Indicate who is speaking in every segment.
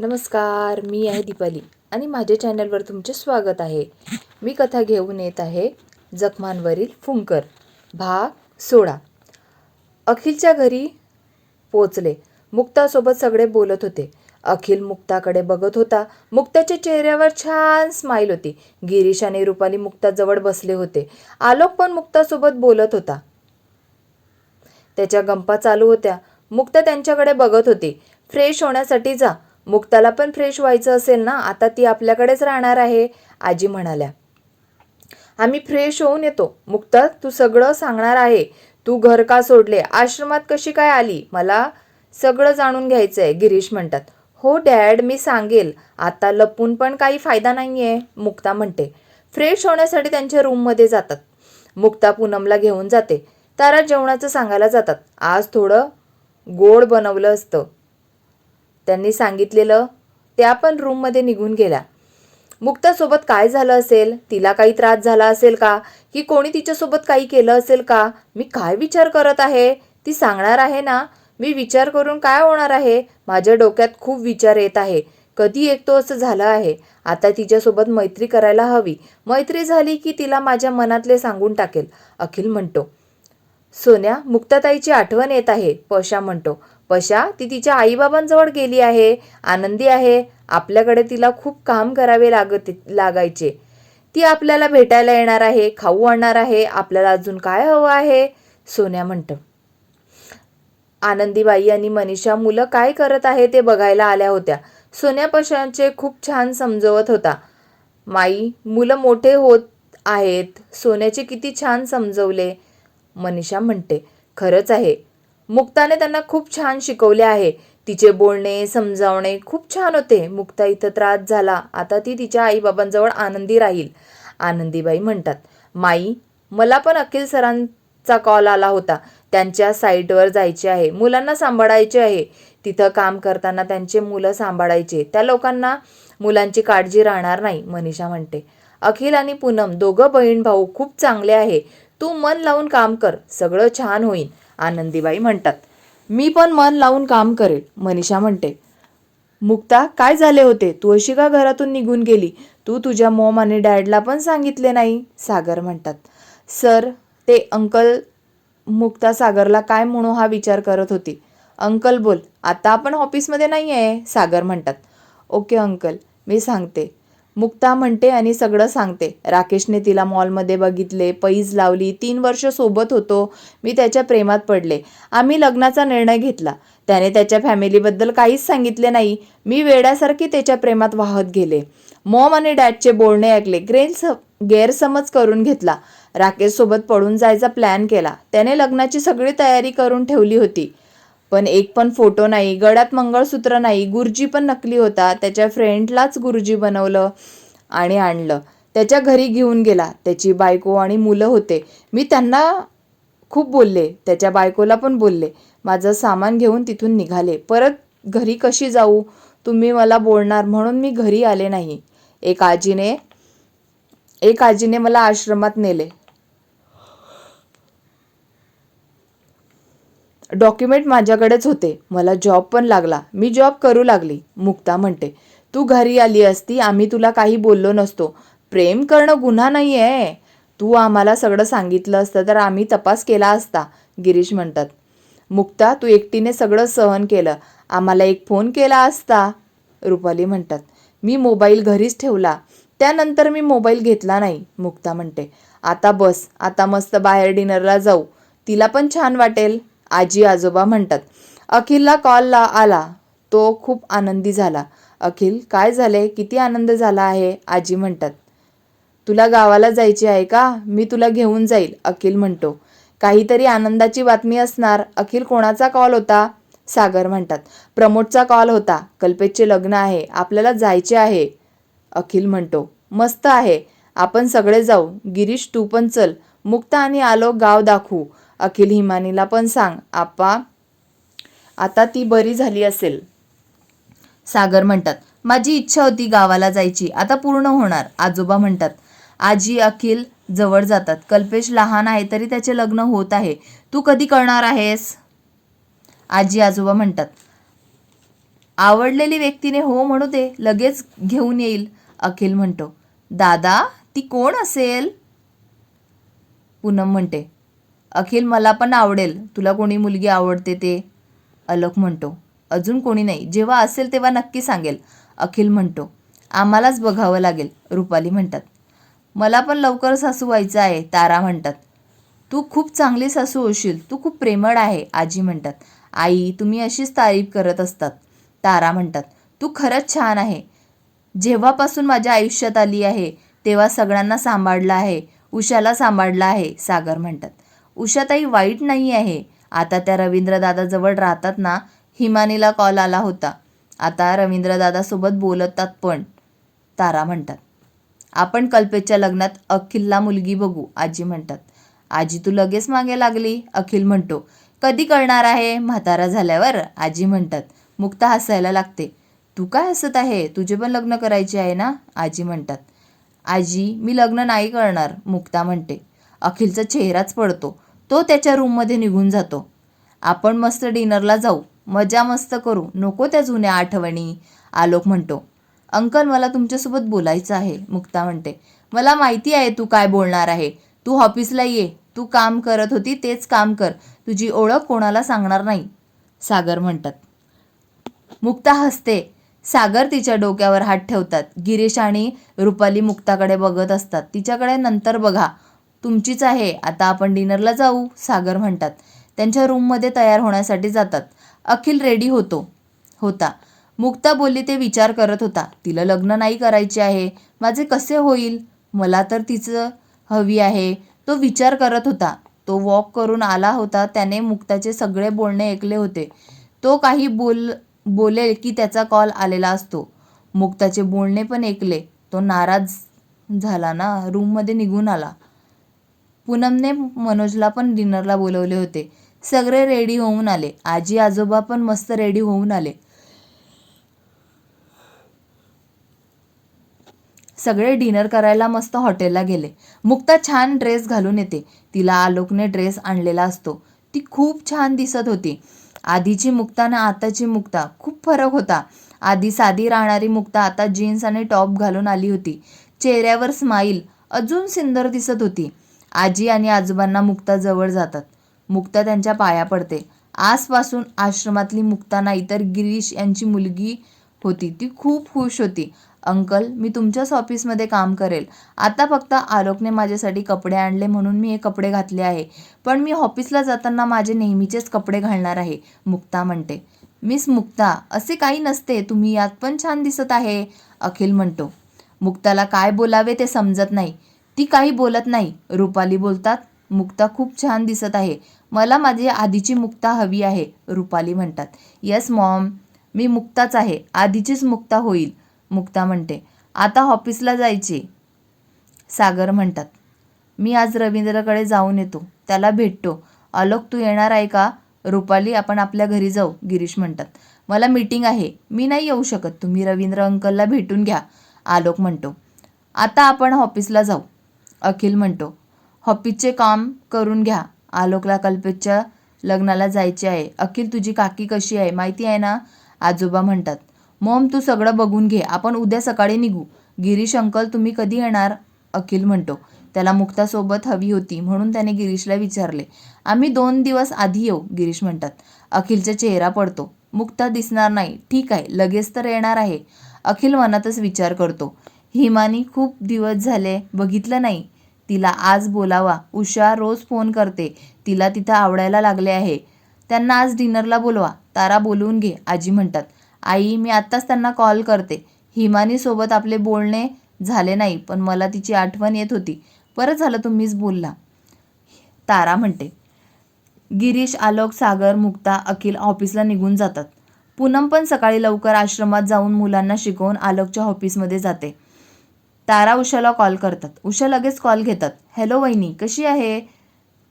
Speaker 1: नमस्कार मी आहे दीपाली आणि माझ्या चॅनलवर तुमचे स्वागत आहे. मी कथा घेऊन येत आहे जखमांवरील फुंकर भाग सोळा. अखिलच्या घरी पोचले मुक्तासोबत सगळे बोलत होते. अखिल मुक्ताकडे बघत होता. मुक्ताच्या चेहऱ्यावर छान स्माईल होती. गिरीश आणि रुपाली मुक्ताजवळ बसले होते. आलोक पण मुक्तासोबत बोलत होता. त्याच्या गंपा चालू होत्या. मुक्ता त्यांच्याकडे बघत होती. फ्रेश होण्यासाठी जा. मुक्ताला पण फ्रेश व्हायचं असेल ना आता ती आपल्याकडेच राहणार आहे आजी म्हणाल्या. आम्ही फ्रेश होऊन येतो. मुक्ता तू सगळं सांगणार आहे. तू घर का सोडले? आश्रमात कशी काय आली? मला सगळं जाणून घ्यायचं आहे गिरीश म्हणतात. हो डॅड मी सांगेल. आता लपून पण काही फायदा नाही आहे मुक्ता म्हणते. फ्रेश होण्यासाठी त्यांच्या रूममध्ये जातात. मुक्ता पूनमला घेऊन जाते. तारा जेवणाचं सांगायला जातात. आज थोडं गोड बनवलं असतं. त्यांनी सांगितलेलं त्या पण रूममध्ये निघून गेल्या. मुक्तासोबत काय झालं असेल? तिला काही त्रास झाला असेल का? की कोणी तिच्यासोबत काही केलं असेल का? मी काय विचार करत आहे? ती सांगणार आहे ना? मी विचार करून काय होणार आहे? माझ्या डोक्यात खूप विचार येत आहे. कधी एकतो असं झालं आहे. आता तिच्यासोबत मैत्री करायला हवी. मैत्री झाली की तिला माझ्या मनातले सांगून टाकेल. अखिल म्हणतो सोन्या मुक्ताताईची आठवण येत आहे. पशा म्हणतो पशा ती तिच्या आईबाबांजवळ गेली आहे. आनंदी आहे. आपल्याकडे तिला खूप काम करावे लागत लागायचे. ती आपल्याला भेटायला येणार आहे खाऊ आणणार आहे. आपल्याला अजून काय हवं आहे? सोन्या म्हणतं. आनंदीबाई आणि मनीषा मुलं काय करत आहे ते बघायला आल्या होत्या. सोन्या पशांचे खूप छान समजवत होता. माई मुलं मोठे होत आहेत. सोन्याचे किती छान समजवले मनीषा म्हणते. खरंच आहे. मुक्ताने त्यांना खूप छान शिकवले आहे. तिचे बोलणे समजावणे खूप छान होते. मुक्ता इथं त्रास झाला. आता ती तिच्या आईबाबांजवळ आनंदी राहील. आनंदीबाई म्हणतात माई मला पण अखिल सरांचा कॉल आला होता. त्यांच्या साईटवर जायचे आहे. मुलांना सांभाळायचे आहे. तिथं काम करताना त्यांचे मुलं सांभाळायचे. त्या लोकांना मुलांची काळजी राहणार नाही मनीषा म्हणते. अखिल आणि पूनम दोघं बहीण भाऊ खूप चांगले आहे. तू मन लावून काम कर सगळं छान होईल आनंदीबाई म्हणतात. मी पण मन लावून काम करेल मनीषा म्हणते. मुक्ता काय झाले होते? तू अशी का घरातून निघून गेली? तू तुझ्या मॉम आणि डॅडला पण सांगितले नाही? सागर म्हणतात. सर ते अंकल मुक्ता सागरला काय म्हणू हा विचार करत होती. अंकल बोल आता आपण ऑफिसमध्ये नाही आहे सागर म्हणतात. ओके अंकल मी सांगते. मुक्ता म्हणते आणि सगळं सांगते. राकेशने तिला मॉलमध्ये बघितले पैज लावली तीन वर्ष सोबत होतो. मी त्याच्या प्रेमात पडले. आम्ही लग्नाचा निर्णय घेतला. त्याने त्याच्या फॅमिलीबद्दल काहीच सांगितले नाही. मी वेड्यासारखी त्याच्या प्रेमात वाहत गेले. मॉम आणि डॅडचे बोलणे ऐकले. ग्रेस गैरसमज करून घेतला. राकेशसोबत पळून जायचा प्लॅन केला. त्याने लग्नाची सगळी तयारी करून ठेवली होती. पण एक पण फोटो नाही गळ्यात मंगळसूत्र नाही गुरुजी पण नकली होता त्याच्या फ्रेंडलाच गुरुजी बनवलं आणि आणलं. त्याच्या घरी घेऊन गेला त्याची बायको आणि मुलं होते. मी त्यांना खूप बोलले त्याच्या बायकोला पण बोलले माझं सामान घेऊन तिथून निघाले. परत घरी कशी जाऊ? तुम्ही मला बोलणार म्हणून मी घरी आले नाही. एक आजीने एक आजीने मला आश्रमात नेले. डॉक्युमेंट माझ्याकडेच होते. मला जॉब पण लागला. मी जॉब करू लागली. मुक्ता म्हणते तू घरी आली असती आम्ही तुला काही बोललो नसतो. प्रेम करणं गुन्हा नाही आहे तू आम्हाला सगळं सांगितलं असतं तर आम्ही तपास केला असता गिरीश म्हणतात. मुक्ता तू एकटीने सगळं सहन केलं. आम्हाला एक फोन केला असता रुपाली म्हणतात. मी मोबाईल घरीच ठेवला. त्यानंतर मी मोबाईल घेतला नाही मुक्ता म्हणते. आता बस. आता मस्त बाहेर डिनरला जाऊ. तिला पण छान वाटेल. आजी आजोबा म्हणतात. अखिलला कॉलला आला. तो खूप आनंदी झाला. अखिल काय झाले किती आनंद झाला आहे? आजी म्हणतात. तुला गावाला जायचे आहे का? मी तुला घेऊन जाईल अखिल म्हणतो. काहीतरी आनंदाची बातमी असणार. अखिल कोणाचा कॉल होता? सागर म्हणतात. प्रमोदचा कॉल होता. कल्पेशचे लग्न आहे. आपल्याला जायचे आहे. अखिल म्हणतो. मस्त आहे. आपण सगळे जाऊ. गिरीश तू पण चल. मुक्ता आणि आलो गाव दाखवू. अखिल हिमानीला पण सांग आपा आता ती बरी झाली असेल. सागर म्हणतात माझी इच्छा होती गावाला जायची आता पूर्ण होणार आजोबा म्हणतात. आजी अखिल जवळ जातात. कल्पेश लहान आहे तरी त्याचे लग्न होत आहे. तू कधी करणार आहेस? आजी आजोबा म्हणतात आवडलेली व्यक्तीने हो म्हणू दे लगेच घेऊन येईल अखिल म्हणतो. दादा ती कोण असेल? पूनम म्हणते अखिल मला पण आवडेल. तुला कोणी मुलगी आवडते ते? अलक म्हणतो. अजून कोणी नाही. जेव्हा असेल तेव्हा नक्की सांगेल. अखिल म्हणतो. आम्हालाच बघावं लागेल रुपाली म्हणतात. मला पण लवकर सासू व्हायचं आहे तारा म्हणतात. तू खूप चांगली सासू होशील. तू खूप प्रेमळ आहे आजी म्हणतात. आई तुम्ही अशीच तारीफ करत असतात तारा म्हणतात. तू खरंच छान आहे. जेव्हापासून माझ्या आयुष्यात आली आहे तेव्हा सगळ्यांना सांभाळलं आहे उषाला सांभाळलं आहे सागर म्हणतात. उषाताई वाईट नाही आहे. आता त्या रवींद्रदादाजवळ राहतात ना हिमानीला कॉल आला होता. आता रवींद्रदादासोबत बोलतात पण. तारा म्हणतात आपण कल्पेच्या लग्नात अखिलला मुलगी बघू आजी म्हणतात. आजी तू लगेच मागे लागली अखिल म्हणतो. कधी कळणार आहे? म्हातारा झाल्यावर आजी म्हणतात. मुक्ता हसायला लागते. तू काय हसत आहे? तुझे पण लग्न करायचे आहे ना? आजी म्हणतात. आजी मी लग्न नाही करणार मुक्ता म्हणते. अखिलचा चेहराच पडतो. तो त्याच्या रूममध्ये निघून जातो. आपण मस्त डिनरला जाऊ. मजा मस्त करू. नको त्या जुन्या आठवणी. आलोक म्हणतो अंकल मला तुमच्यासोबत बोलायचं आहे मुक्ता म्हणते. मला माहिती आहे तू काय बोलणार आहे. तू ऑफिसला ये. तू काम करत होती तेच काम कर. तुझी ओळख कोणाला सांगणार नाही सागर म्हणतात. मुक्ता हसते. सागर तिच्या डोक्यावर हात ठेवतात. गिरीश आणि रुपाली मुक्ताकडे बघत असतात. तिच्याकडे नंतर बघा. तुमचीच आहे आता आपण डिनरला जाऊ सागर म्हणतात. त्यांच्या रूममध्ये तयार होण्यासाठी जातात. अखिल रेडी होतो. होता. मुक्ता बोलली ते विचार करत होता. तिला लग्न नाही करायचे आहे. माझे कसे होईल? मला तर तिचं हवी आहे. तो विचार करत होता. तो वॉक करून आला होता. त्याने मुक्ताचे सगळे बोलणे ऐकले होते. तो काही बोल बोलेल की त्याचा कॉल आलेला असतो. मुक्ताचे बोलणे पण ऐकले. तो नाराज झाला ना. रूममध्ये निघून आला. पूनमने मनोजला पण डिनरला बोलवले होते. सगळे रेडी होऊन आले. आजी आजोबा पण मस्त रेडी होऊन आले. सगळे डिनर करायला मस्त हॉटेलला गेले. मुक्ता छान ड्रेस घालून येते. तिला आलोकने ड्रेस आणलेला असतो. ती खूप छान दिसत होती. आधीची मुक्ता ना आताची मुक्ता. खूप फरक होता. आधी साधी राहणारी मुक्ता आता जीन्स आणि टॉप घालून आली होती. चेहऱ्यावर स्माईल. अजून सुंदर दिसत होती. आजी आणि आजोबांना मुक्ता जवळ जातात. मुक्ता त्यांच्या पाया पडते. आजपासून आश्रमातली मुक्ता नाही तर गिरीश यांची मुलगी होती. ती खूप खुश होती. अंकल मी तुमच्याच ऑफिसमध्ये काम करेल. आता फक्त आलोकने माझ्यासाठी कपडे आणले म्हणून मी हे कपडे घातले आहे. पण मी ऑफिसला जाताना माझे नेहमीचेच कपडे घालणार आहे मुक्ता म्हणते. मिस मुक्ता असे काही नसते. तुम्ही यात पण छान दिसत आहे अखिल म्हणतो. मुक्ताला काय बोलावे ते समजत नाही. ती काही बोलत नाही. रुपाली बोलतात मुक्ता खूप छान दिसत आहे. मला माझी आधीची मुक्ता हवी आहे. रुपाली म्हणतात येस मॉम. मी मुक्ताच आहे. आधीचीच मुक्ता होईल. मुक्ता म्हणते आता ऑफिसला जायचे. सागर म्हणतात मी आज रवींद्रकडे जाऊन येतो. त्याला भेटतो. आलोक तू येणार आहे का? रुपाली आपण आपल्या घरी जाऊ. गिरीश म्हणतात मला मीटिंग आहे. मी नाही येऊ शकत. तुम्ही रवींद्र अंकलला भेटून घ्या. आलोक म्हणतो आता आपण ऑफिसला जाऊ. अखिल म्हणतो हॉपीचे काम करून घ्या. आलोकला कल्पेशच्या लग्नाला जायचे आहे. अखिल तुझी काकी कशी आहे? माहिती आहे ना? आजोबा म्हणतात मॉम तू सगळं बघून घे. आपण उद्या सकाळी निघू. गिरीश अंकल तुम्ही कधी येणार? अखिल म्हणतो त्याला मुक्तासोबत हवी होती म्हणून त्याने गिरीशला विचारले. आम्ही दोन दिवस आधी येऊ गिरीश म्हणतात. अखिलचा चेहरा पडतो मुक्ता दिसणार नाही. ठीक आहे लगेच तर येणार आहे. अखिल मनातच विचार करतो हिमानी खूप दिवस झाले बघितलं नाही. तिला आज बोलावा. उषा रोज फोन करते. तिला तिथं आवडायला लागले आहे. त्यांना आज डिनरला बोलवा. तारा बोलवून घे आजी म्हणतात. आई मी आत्ताच त्यांना कॉल करते. हिमानीसोबत आपले बोलणे झाले नाही पण मला तिची आठवण येत होती. बरं झालं तुम्हीच बोलला. तारा म्हणते. गिरीश आलोक सागर मुक्ता अखिल ऑफिसला निघून जातात. पूनम पण सकाळी लवकर आश्रमात जाऊन मुलांना शिकवून आलोकच्या ऑफिसमध्ये जाते. तारा उषाला कॉल करतात. उषा लगेच कॉल घेतात. हॅलो वहिनी कशी आहे?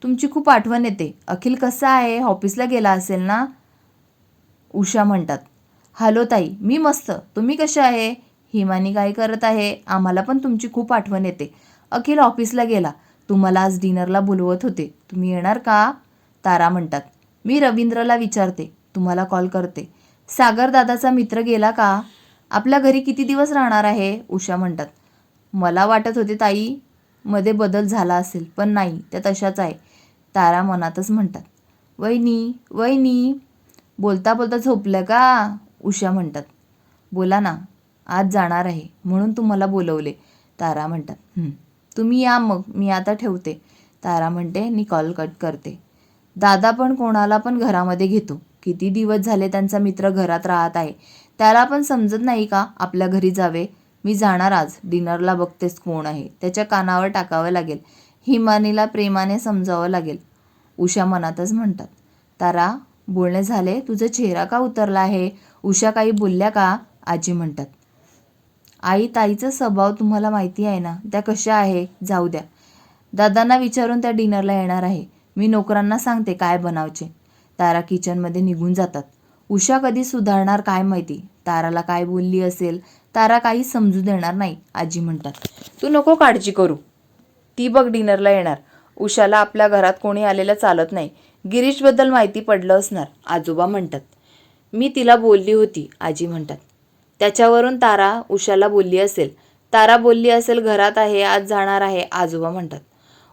Speaker 1: तुमची खूप आठवण येते. अखिल कसा आहे? ऑफिसला गेला असेल ना? उषा म्हणतात. हॅलो ताई मी मस्त. तुम्ही कशा आहे? हिमानी काय करत आहे? आम्हाला पण तुमची खूप आठवण येते. अखिल ऑफिसला गेला. तुम्हाला आज डिनरला बोलवत होते. तुम्ही येणार का? तारा म्हणतात. मी रवींद्रला विचारते. तुम्हाला कॉल करते. सागर दादाचा मित्र गेला का? आपल्या घरी किती दिवस राहणार आहे? उषा म्हणतात. मला वाटत होते ताई मध्ये बदल झाला असेल पण नाही त्या तशाच आहे तारा मनातच म्हणतात. वहिनी वहिनी बोलता बोलता झोपलं का? उषा म्हणतात. बोला ना आज जाणार आहे म्हणून तुम्हाला बोलवले तारा म्हणतात. तुम्ही या मग मी आता ठेवते तारा म्हणते मी कॉल कट करते. दादा पण कोणाला पण घरामध्ये घेतो किती दिवस झाले त्यांचा मित्र घरात राहत आहे त्याला पण समजत नाही का आपल्या घरी जावे मी जाणार आज डिनरला बघतेस कोण आहे. त्याच्या कानावर टाकावं लागेल. हिमानीला प्रेमाने समजावं लागेल. उषा मनातच म्हणतात तारा बोलणे झाले? तुझा चेहरा का उतरला आहे? उषा काही बोलल्या का? आजी म्हणतात आई ताईचा स्वभाव तुम्हाला माहिती आहे ना? त्या कशा आहे? जाऊ द्या. दादांना विचारून त्या डिनरला येणार आहे. मी नोकरांना सांगते काय बनावचे. तारा किचनमध्ये निघून जातात. उषा कधी सुधारणार काय माहिती? ताराला काय बोलली असेल? तारा काही समजू देणार नाही आजी म्हणतात. तू नको काळजी करू. ती बघ डिनरला येणार. उषाला आपल्या घरात कोणी आलेलं चालत नाही. गिरीशबद्दल माहिती पडलं असणार आजोबा म्हणतात. मी तिला बोलली होती आजी म्हणतात. त्याच्यावरून तारा उषाला बोलली असेल. तारा बोलली असेल घरात आहे आज जाणार आहे आजोबा म्हणतात.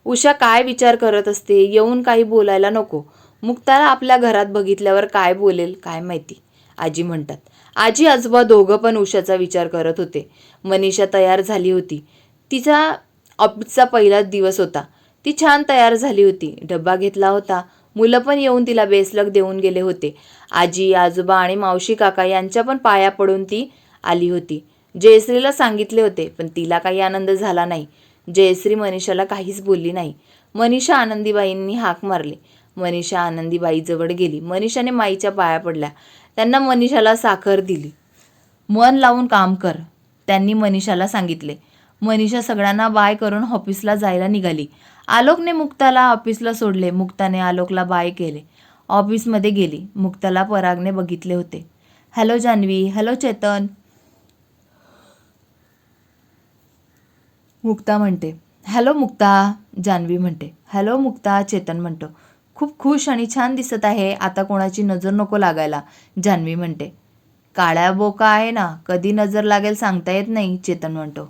Speaker 1: उषा काय विचार करत असते? येऊन काही बोलायला नको. मुक्ताला आपल्या घरात बघितल्यावर काय बोलेल काय माहिती. आजी म्हणतात. आजी आजोबा दोघं पण उषाचा विचार करत होते. मनीषा तयार झाली होती. तिचा ऑफिसचा पहिलाच दिवस होता. ती छान तयार झाली होती. डब्बा घेतला होता. मुलं पण येऊन तिला बेसलक देऊन गेले होते. आजी आजोबा आणि मावशी काका यांच्या पण पाया पडून ती आली होती. जयश्रीला सांगितले होते पण तिला काही आनंद झाला नाही. जयश्री मनीषाला काहीच बोलली नाही. मनीषा आनंदीबाईंनी हाक मारली. मनीषा आनंदीबाईजवळ गेली. मनीषाने माईच्या पाया पडल्या. त्यांना मनीषाला साखर दिली. मन लावून काम कर त्यांनी मनीषाला सांगितले. मनीषा सगळ्यांना बाय करून ऑफिसला जायला निघाली. आलोकने मुक्ताला ऑफिसला सोडले. मुक्ताने आलोकला बाय केले. ऑफिसमध्ये गेली. मुक्ताला परागने बघितले होते. हॅलो जान्हवी. हॅलो चेतन. मुक्ता म्हणते. हॅलो मुक्ता. जान्हवी म्हणते. हॅलो मुक्ता. चेतन म्हणतो. खूप खुश आणि छान दिसत आहे. आता कोणाची नजर नको लागायला जान्हवी म्हणते. काळ्या बोका आहे ना कधी नजर लागेल सांगता येत नाही चेतन म्हणतो.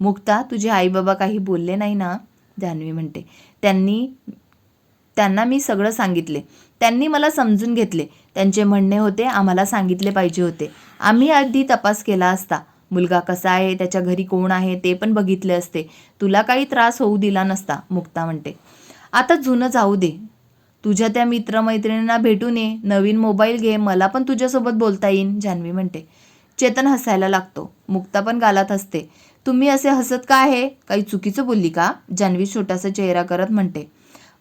Speaker 1: मुक्ता तुझे आई बाबा काही बोलले नाही ना? जान्हवी म्हणते. त्यांनी त्यांना मी सगळं सांगितले. त्यांनी मला समजून घेतले. त्यांचे म्हणणे होते आम्हाला सांगितले पाहिजे होते. आम्ही आधी तपास केला असता. मुलगा कसा आहे त्याच्या घरी कोण आहे ते पण बघितले असते. तुला काही त्रास होऊ दिला नसता मुक्ता म्हणते. आता जुनं जाऊ दे. तुझ्या त्या मित्रमैत्रिणींना भेटून ये नवीन मोबाईल घे मला पण तुझ्यासोबत बोलता येईन जान्हवी म्हणते. चेतन हसायला लागतो. मुक्ता पण गालात हसते. तुम्ही असे हसत का आहे? काही चुकीचं बोलली का? जान्हवी छोटासा चेहरा करत म्हणते.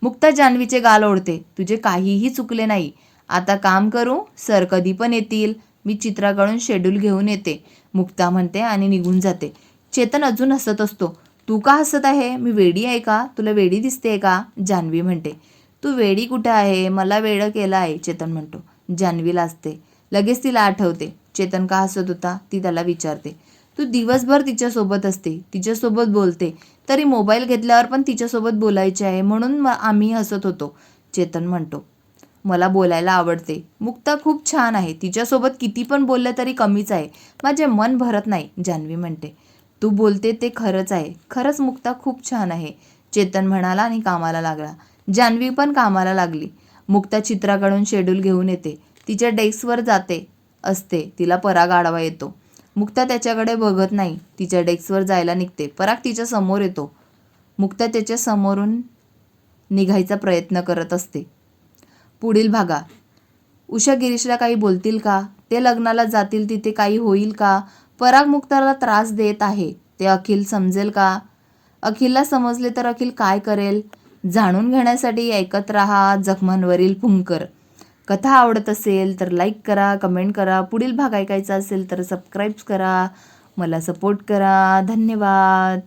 Speaker 1: मुक्ता जान्हवीचे गाल ओढते. तुझे काहीही चुकले नाही. आता काम करू. सर कधी पण येतील. मी चित्राकडून शेड्यूल घेऊन येते. मुक्ता म्हणते आणि निघून जाते. चेतन अजून हसत असतो. तू का हसत आहे? मी वेडी आहे का? तुला वेडी दिसते का? जान्हवी म्हणते. तू वेडी कुठे आहे? मला वेडं केलं आहे चेतन म्हणतो. जान्हवीला असते. लगेच तिला आठवते. चेतन का हसत होता ती त्याला विचारते. तू दिवसभर तिच्यासोबत असते. तिच्यासोबत बोलते. तरी मोबाईल घेतल्यावर पण तिच्यासोबत बोलायचे आहे म्हणून आम्ही हसत होतो चेतन म्हणतो. मला बोलायला आवडते. मुक्ता खूप छान आहे. तिच्यासोबत किती पण बोललं तरी कमीच आहे. माझे मन भरत नाही जान्हवी म्हणते. तू बोलते ते खरंच आहे. खरंच मुक्ता खूप छान आहे चेतन म्हणाला आणि कामाला लागला. जान्हवी पण कामाला लागली. मुक्ता चित्राकडून शेड्यूल घेऊन येते. तिच्या डेस्कवर जाते असते. तिला पराग आडवा येतो. मुक्ता त्याच्याकडे बघत नाही. तिच्या डेस्कवर जायला निघते. पराग तिच्या समोर येतो. मुक्ता त्याच्या समोरून निघायचा प्रयत्न करत असते. पुढील भागा. उषा गिरीशला काही बोलतील का? ते लग्नाला जातील तिथे काही होईल का? पराग मुक्ताला त्रास देत आहे. ते अखिल समजेल का? अखिलला समजले तर अखिल काय करेल? जाणून घेण्यासाठी ऐकत राहा जखमांवरील फुंकर. कथा आवडत असेल तर लाईक करा कमेंट करा. पुढील भाग ऐकायचा असेल तर सबस्क्राईब करा. मला सपोर्ट करा. धन्यवाद.